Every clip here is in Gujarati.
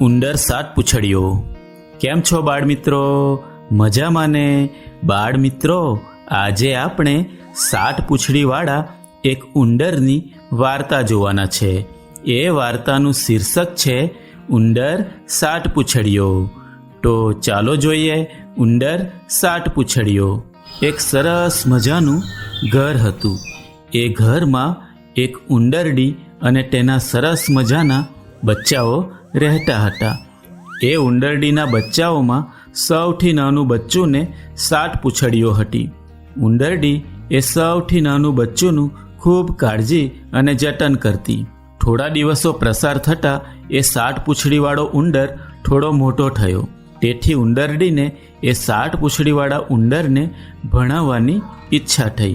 ઉંદર સાત પૂછડીઓ. કેમ છો બાળ મિત્રો મજામાં ને બાળ મિત્રો આજે આપણે સાત પૂછડીવાળા એક ઉંદરની વાર્તા જોવાના છે. એ વાર્તાનું શીર્ષક છે, ઉંદર સાત પૂછડીઓ. તો ચાલો જોઈએ, ઉંદર સાત પૂછડીઓ. એક સરસ મજાનું ઘર હતું. એ ઘરમાં એક ઉંદરડી અને તેના સરસ મજાના બચ્ચાઓ રહેતા હતા. એ ઉંદરડીના બચ્ચાઓમાં સૌથી નાનું બચ્ચુંને સાત પૂંછડીઓ હતી. ઉંદરડી એ સૌથી નાનું બચ્ચુંનું ખૂબ કાળજી અને જતન કરતી. થોડા દિવસો પ્રસાર થતાં એ સાત પૂંછડીવાળો ઉંદર થોડો મોટો થયો. તેથી ઉંદરડીને એ સાત પૂછડીવાળા ઉંદરને ભણાવવાની ઈચ્છા થઈ.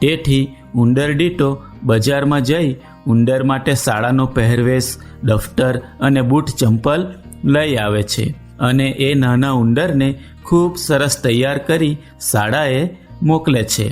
તેથી ઉંદરડી તો બજારમાં જઈ ઉંદર માટે શાળાનો પહેરવેશ દફતર અને બૂટ ચંપલ લઈ આવે છે અને એ નાના ઉંદરને ખૂબ સરસ તૈયાર કરી શાળાએ મોકલે છે.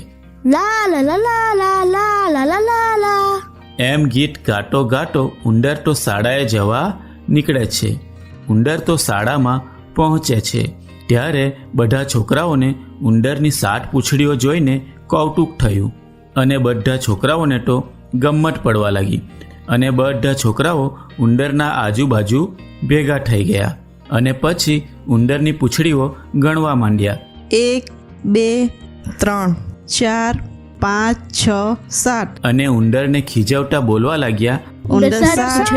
એમ ગીત ગાટો ગાટો ઉંદર તો શાળાએ જવા નીકળે છે. ઉંદર તો શાળામાં પહોંચે છે. ત્યારે બધા છોકરાઓને ઉંદરની સાત પૂંછડીઓ જોઈને કૌતુક થયું અને બધા છોકરાઓને તો ગમત પડવા લાગી. અને બધા છોકરાઓ ઉંદરના આજુબાજુ ભેગા થઈ ગયા અને પછી ઉંદરની પૂંછડીઓ ગણવા માંડ્યા. એક બે ત્રણ ચાર પાંચ છ સાત. અને ઉંદરને ખીજવતા બોલવા લાગ્યા ઉંદર સાત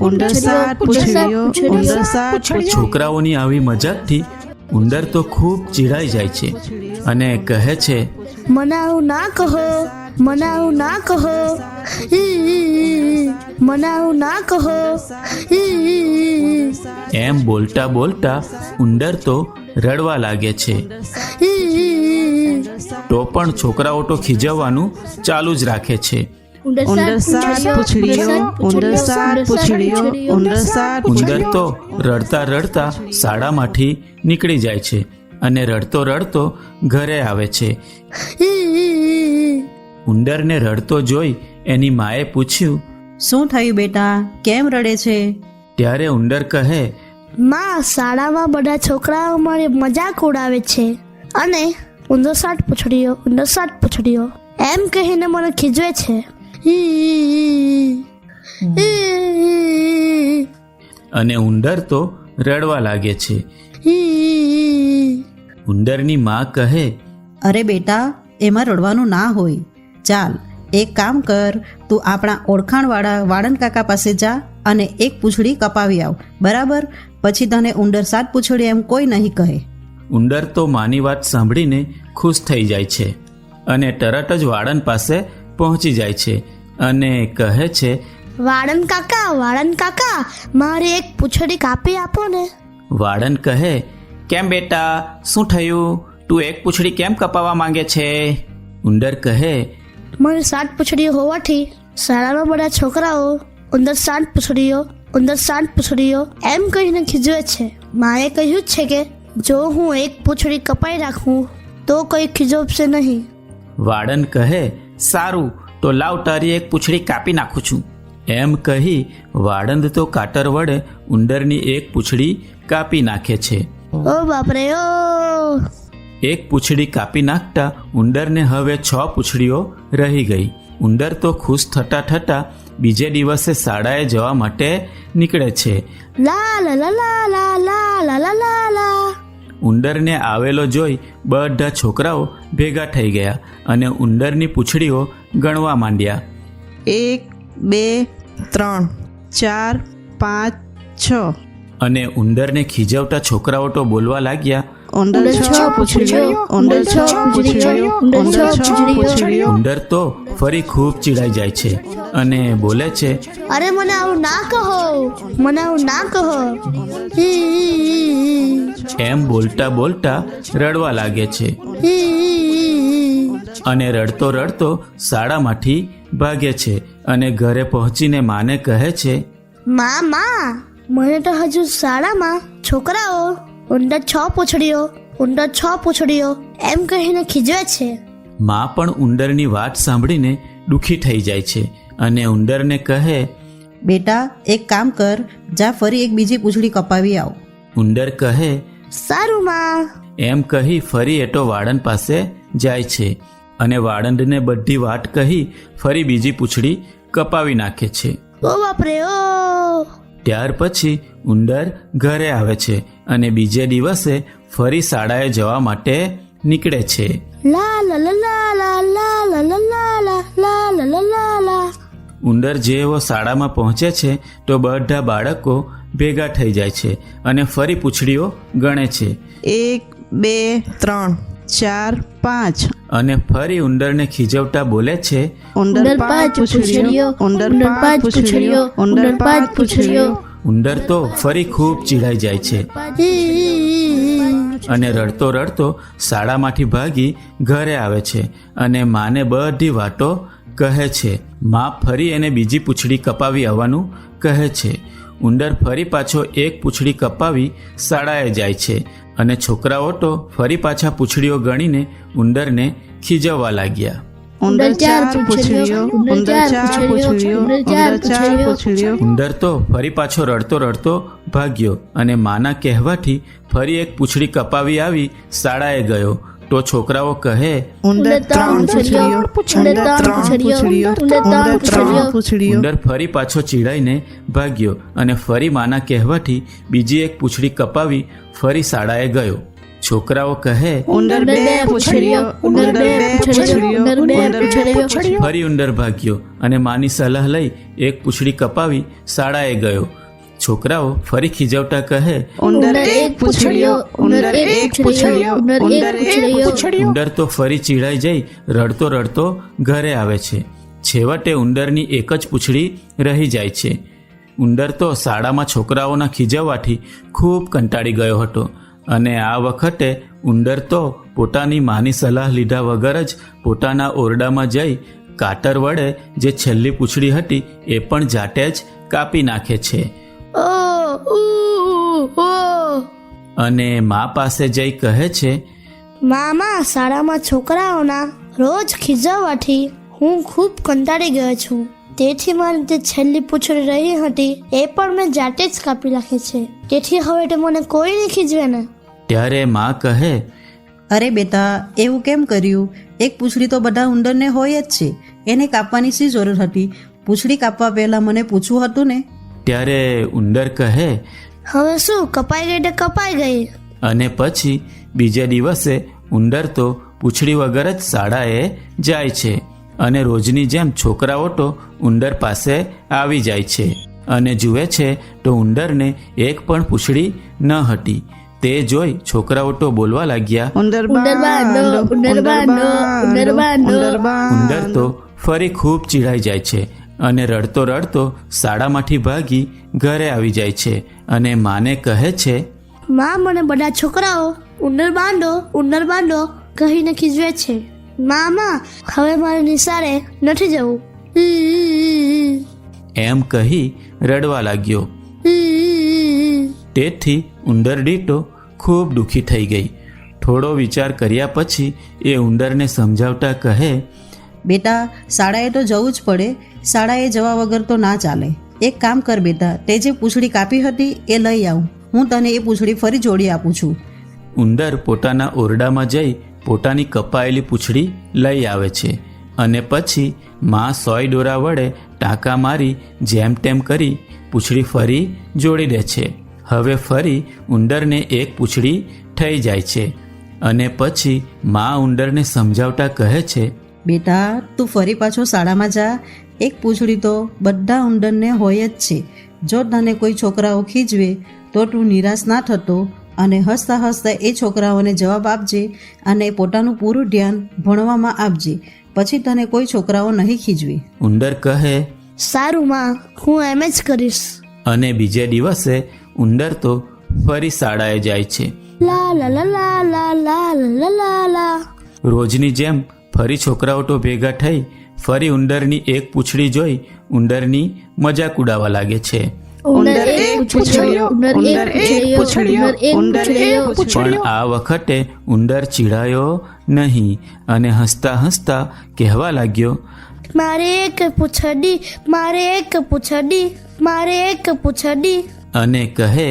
ઉંદર સાત ઉંદર સાત છોકરાઓની આવી મજાકથી ઉંદર તો ખૂબ ચીડાઈ જાય છે અને કહે છે મને આવું ના કહો. મને આવું ના કહો. મને આવું ના કહો. એમ બોલતા બોલતા ઉંદર તો રડવા લાગે છે. તો પણ છોકરાઓ તો ખીજવવાનું ચાલુ જ રાખે છે ઉંદર સાત પૂંછડીઓ ઉંદર સાત પૂંછડીઓ સાત ઉંદર તો રડતા રડતા શાળામાંથી નીકળી જાય છે અને રડતો રડતો ઘરે આવે છે. ઉંદરને રડતો જોઈ એની માએ પૂછ્યું શું થયું બેટા? કેમ રડે છે? ત્યારે ઉંદર કહે માં શાળામાં બધા છોકરાઓ મારી મજાક ઉડાવે છે. અને ઉંદર સાત પૂછડીઓ ઉંદર સાત પૂછડીઓ એમ કહીને મને ખીજવે છે. અને ઉંદર તો રડવા લાગે છે. ઉંદરની મા કહે અરે બેટા એમાં રડવાનું ના હોય. ચાલ એક કામ કર તું આપણા ઓળખાણવાળા વાળંદ કાકા પાસે જા અને એક પૂંછડી કપાવી આવ બરાબર? પછી તને ઉંદર સાત પૂંછડી એમ કોઈ નહીં કહે. ઉંદર તો માની વાત સાંભળીને ખુશ થઈ જાય છે અને તરત જ વાળંદ પાસે પહોંચી જાય છે અને કહે છે વાળન કાકા વાળંદ કાકા મારે એક પૂંછડી કાપી આપો ને. વાળંદ કહે કેમ બેટા શું થયું? તું એક પૂંછડી કેમ કપાવવા માંગે છે? ઉંદર કહે મારી સાત પૂછડીઓ હોવાથી શાળામાં બધા છોકરાઓ ઉંદર સાત પૂંછડીઓ ઉંદર સાત પૂંછડીઓ એમ કહીને ખીજવે છે. માએ કહ્યું જ છે કે જો હું એક પૂંછડી કપાઈ રાખું તો કોઈ ખીજવશે નહીં. વાળંદ કહે સારું તો લાવ તારી એક પૂછડી કાપી નાખું છું. એમ કહી વાળંદ તો કાતર વડે ઉંદરની એક પૂંછડી કાપી નાખે છે. ઓ બાપરે ઓ! એક પૂંછડી કાપી નાખતા ઉંદરને હવે છ પૂંછડીઓ રહી ગઈ. ઉંદર તો ખુશ થતા થતા બીજે દિવસે શાળાએ જવા માટે નીકળે છે. ઉંદરને આવેલો જોઈ બધા છોકરાઓ ભેગા થઈ ગયા અને ઉંદરની પૂંછડીઓ ગણવા માંડ્યા. એક બે ત્રણ ચાર પાંચ છ. અને ઉંદરને ખીજવતા છોકરાઓ તો બોલવા લાગ્યા ઉંદર છ પૂંછડીઓ ઉંદર છ પૂંછડીઓ ઉંદર છ પૂંછડીઓ. ઉંદર તો ફરી ખૂબ ચીડાઈ જાય છે અને બોલે છે અરે મને આવું ના કહો મને આવું ના કહો. એમ બોલતા બોલતા રડવા લાગે છે. અને રડતો રડતો શાળામાંથી ભાગે છે અને ઘરે પહોંચીને માને કહે છે મા મા મને તો હજુ શાળામાં છોકરાઓ ઉંદર છ પૂછડીઓ ઊંડા છ પૂછડીઓ એમ કહીને ખીજવે છે. મા પણ ઉંદરની વાત સાંભળીને દુઃખી થઈ જાય છે અને ઉંદરને કહે બેટા એક કામ કર જા ફરી એક બીજી પૂછડી કપાવી આવ. ઉંદર કહે સારું માં. એમ કહી ફરી એટો વાળંદ પાસે જાય છે અને વાળંદને બધી વાત કહી ફરી બીજી પૂછડી કપાવી નાખે છે. ઓ બાપરે ઓ. ત્યાર પછી ઉંદર ઘરે આવે છે અને બીજે દિવસે ફરી શાળાએ જવા માટે નીકળે છે ઉંદર જેવો શાળામાં પહોંચે છે તો બધા બાળકો ભેગા થઈ જાય છે અને ફરી પૂછડીઓ ગણે છે એક બે ત્રણ ચાર પાંચ અને ફરી ઉંદરને ખીજવતા બોલે છે ઉંદર પાંચ પૂછડીઓ ઉંદર પાંચ પૂછડીઓ ઉંદર પાંચ પૂછડીઓ ઉંદર તો ફરી ખૂબ ચીડાઈ જાય છે. અને રડતો રડતો શાળામાંથી ભાગી ઘરે આવે છે અને માને બધી વાતો કહે છે. મા ફરી એને બીજી પૂંછડી કપાવી આવવાનું કહે છે. ઉંદર ફરી પાછો એક પૂંછડી કપાવી શાળાએ જાય છે અને છોકરાઓ તો ફરી પાછા પૂંછડીઓ ગણીને ઉંદરને ખીજવવા લાગ્યા. ઉંદર ચાર પૂછડ્યો ઉંદર ચાર પૂછડ્યો ઉંદર ચાર પૂછડીઓ ઉંદર તો ફરી પાછો રડતો રડતો ભાગ્યો અને માના કહેવાથી ફરી એક પૂંછડી કપાવી આવી શાળાએ ગયો. તો છોકરાઓ કહે ઉંદર ત્રણ પૂછડ્યો ઉંદર ત્રણ પૂછડીઓ ઉંદર ત્રણ પૂછડીઓ. ઉંદર ફરી પાછો ચીડાઈને ભાગ્યો અને ફરી માના કહેવાથી બીજી એક પૂંછડી કપાવી ફરી શાળાએ ગયો. છોકરાઓ કહે ઉંદર બે પૂંછડીઓ ઉંદર બે પૂંછડીઓ ઉંદર બે પૂંછડીઓ. ફરી ઉંદર ભાગ્યો અને માની સલાહ લઈ એક પૂંછડી કપાવી શાળાએ ગયો. છોકરાઓ ફરી ખીજવતા કહે ઉંદર એક પૂંછડીઓ ઉંદર એક પૂંછડીઓ ઉંદર એક પૂંછડીઓ. ઉંદર તો ફરી ચીડાઈ જઈ રડતો રડતો ઘરે આવે છે. છેવટે ઉંદરની એક જ પૂંછડી રહી જાય છે. ઉંદર તો શાળામાં છોકરાઓના ખીજવવાથી ખૂબ કંટાળી ગયો હતો. અને આ વખતે ઉંદર તો પોતાની માની સલાહ લીધા વગર જ પોતાના ઓરડામાં જઈ કાતર વડે જે છેલ્લી પૂંછડી હતી એ પણ જાતે જ કાપી નાખે છે. અને મા પાસે જઈ કહે છે મામા શાળામાં છોકરાઓના રોજ ખીજાવાથી હું ખૂબ કંટાળી ગયો છું. તેથી મારી જે છેલ્લી પૂંછડી રહી હતી એ પણ મેં જાતે જ કાપી નાખી છે. તેથી હવે તો મને કોઈ નહીં ખીજવે ને. ત્યારે મા કહે અરે બેટા એવું કેમ કર્યું? એક પૂંછડી તો બધા ઉંદરને હોય જ છે. એને કાપવાની શી જરૂર હતી? પૂંછડી કાપવા પહેલાં મને પૂછવું હતું ને. ત્યારે ઉંદર કહે હવે શું? કપાઈ ગઈ તો કપાઈ ગઈ. અને પછી બીજે દિવસે ઉંદર તો પૂંછડી વગર જ શાળાએ જાય છે અને રોજની જેમ છોકરાઓ તો ઉંદર પાસે આવી જાય છે અને જુએ છે તો ઉંદરને એક પણ પૂંછડી ન હતી. તે જોઈ છોકરાઓ તો બોલવા લાગ્યા ઉંદર તો ફરી ખૂબ ચીડાઈ જાય છે અને રડતો રડતો શાળામાંથી ભાગી ઘરે આવી જાય છે અને માને કહે છે માં મને બધા છોકરાઓ ઉંદર બાંધો ઉંદર બાંધો કહીને ખીજવે છે. મામા હવે મારે નિશાળે નથી જવું. એમ કહી રડવા લાગ્યો. તેથી ઉંદર ડીટો ખૂબ દુઃખી થઈ ગઈ. થોડો વિચાર કર્યા પછી એ ઉંદરને સમજાવતા કહે બેટા શાળાએ તો જવું જ પડે. શાળાએ જવા વગર તો ના ચાલે. એક કામ કર બેટા તે જે પૂંછડી કાપી હતી એ લઈ આવું. હું તને એ પૂંછડી ફરી જોડી આપું છું. ઉંદર પોતાના ઓરડામાં જઈ પોતાની કપાયેલી પૂંછડી લઈ આવે છે અને પછી મા સોય દોરા વડે ટાંકા મારી જેમ તેમ કરી પૂંછડી ફરી જોડી દે છે. હવે ફરી ઉંદરને એક પૂંછડી થઈ જાય છે અને પછી મા ઉંદરને સમજાવતા કહે છે બેટા તું ફરી પાછો શાળામાં જા. એક પૂંછડી તો બધા ઉંદરને હોય જ છે. જો તને કોઈ છોકરાઓ ખીજવે તો તું નિરાશ ના થતો અને હસતા હસતા એ છોકરાઓને જવાબ આપજે અને પોતાનું પૂરું ધ્યાન ભણવામાં આપજે. પછી તને કોઈ છોકરાઓ નહીં ખીજવે. ઉંદર કહે સારું માં હું એમ જ કરીશ. અને બીજે દિવસે ઉંદર તો ફરી શાળાએ જાય છે. લા લા લા લા લા લા લા લા લા. રોજની જેમ ફરી છોકરાઓ તો ભેગા થઈ ફરી ઉંદરની એક પૂંછડી જોઈ ઉંદરની મજાક ઉડાવવા લાગે છે. ઉંદર એક પૂછડીઓ ઉંદર એક પૂછડીઓ ઉંદર એક પૂછડીઓ. પણ આ વખતે ઉંદર ચીડાયો નહીં અને હસતા હસતા કહેવા લાગ્યો મારે એક પૂછડી મારે એક પૂછડી મારે એક પૂછડી. અને કહે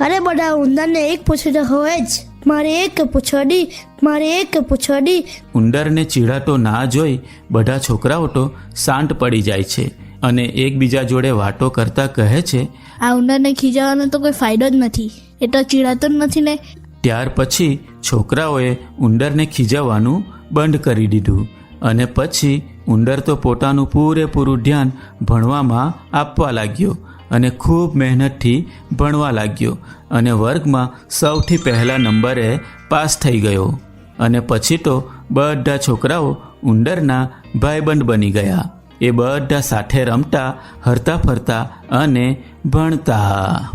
અરે બધા ઉંદરને એક પૂછડી હોય જ. મારે એક પૂછડી મારે એક પૂછડી. ઉંદરને ચીડાતો ના જોઈ બધા છોકરાઓ તો શાંત પડી જાય છે અને એકબીજા જોડે વાતો કરતા કહે છે આ ઉંદરને ખીજાવાનો તો કોઈ ફાયદો જ નથી. એ તો ચીડાતો જ નથી ને. ત્યાર પછી છોકરાઓએ ઉંદરને ખીજાવવાનું બંધ કરી દીધું અને પછી ઉંદર તો પોતાનું પૂરેપૂરું ધ્યાન ભણવામાં આપવા લાગ્યો અને ખૂબ મહેનતથી ભણવા લાગ્યો અને વર્ગમાં સૌથી પહેલા નંબરે પાસ થઈ ગયો. અને પછી તો બધા છોકરાઓ ઉંદરના ભાઈબંધ બની ગયા. એ બધા સાથે રમતા, હરતા ફરતા અને ભણતા.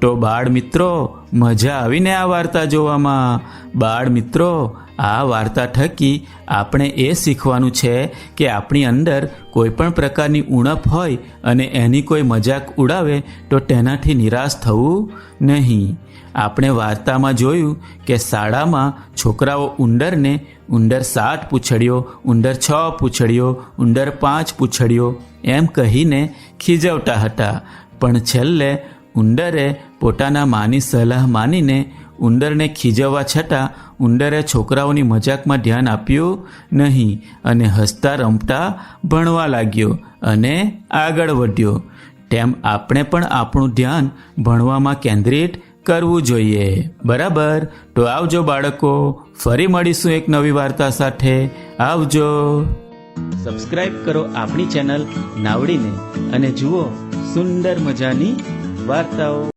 તો બાળ મિત્રો મજા આવીને આ વાર્તા જોવામાં? બાળ મિત્રો, આ વાર્તા થકી આપણે એ શીખવાનું છે કે આપણી અંદર કોઈ પણ પ્રકારની ઉણપ હોય અને એની કોઈ મજાક ઉડાવે તો તેનાથી નિરાશ થવું નહીં. આપણે વાર્તામાં જોયું કે શાળામાં છોકરાઓ ઉંદરને ઉંદર સાત પૂછડીઓ, ઉંદર છ પૂછડીઓ, ઉંદર પાંચ પૂછડીઓ એમ કહીને ખીજવતા હતા. પણ છેલ્લે ઉંદરે પોતાના માની સલાહ માનીને ઉંદરને ખીજવવા છતાં ઉંદરે છોકરાઓની મજાકમાં ધ્યાન આપ્યું નહીં અને હસતા રમતા ભણવા લાગ્યો અને આગળ વધ્યો. તેમ આપણે પણ આપણું ધ્યાન ભણવામાં કેન્દ્રિત કરવું જોઈએ. બરાબર? તો આવજો બાળકો, ફરી મળીશું એક નવી વાર્તા સાથે. આવજો. સબસ્ક્રાઈબ કરો આપણી ચેનલ નાવડીને અને જુઓ સુંદર મજાની વાર્તાઓ.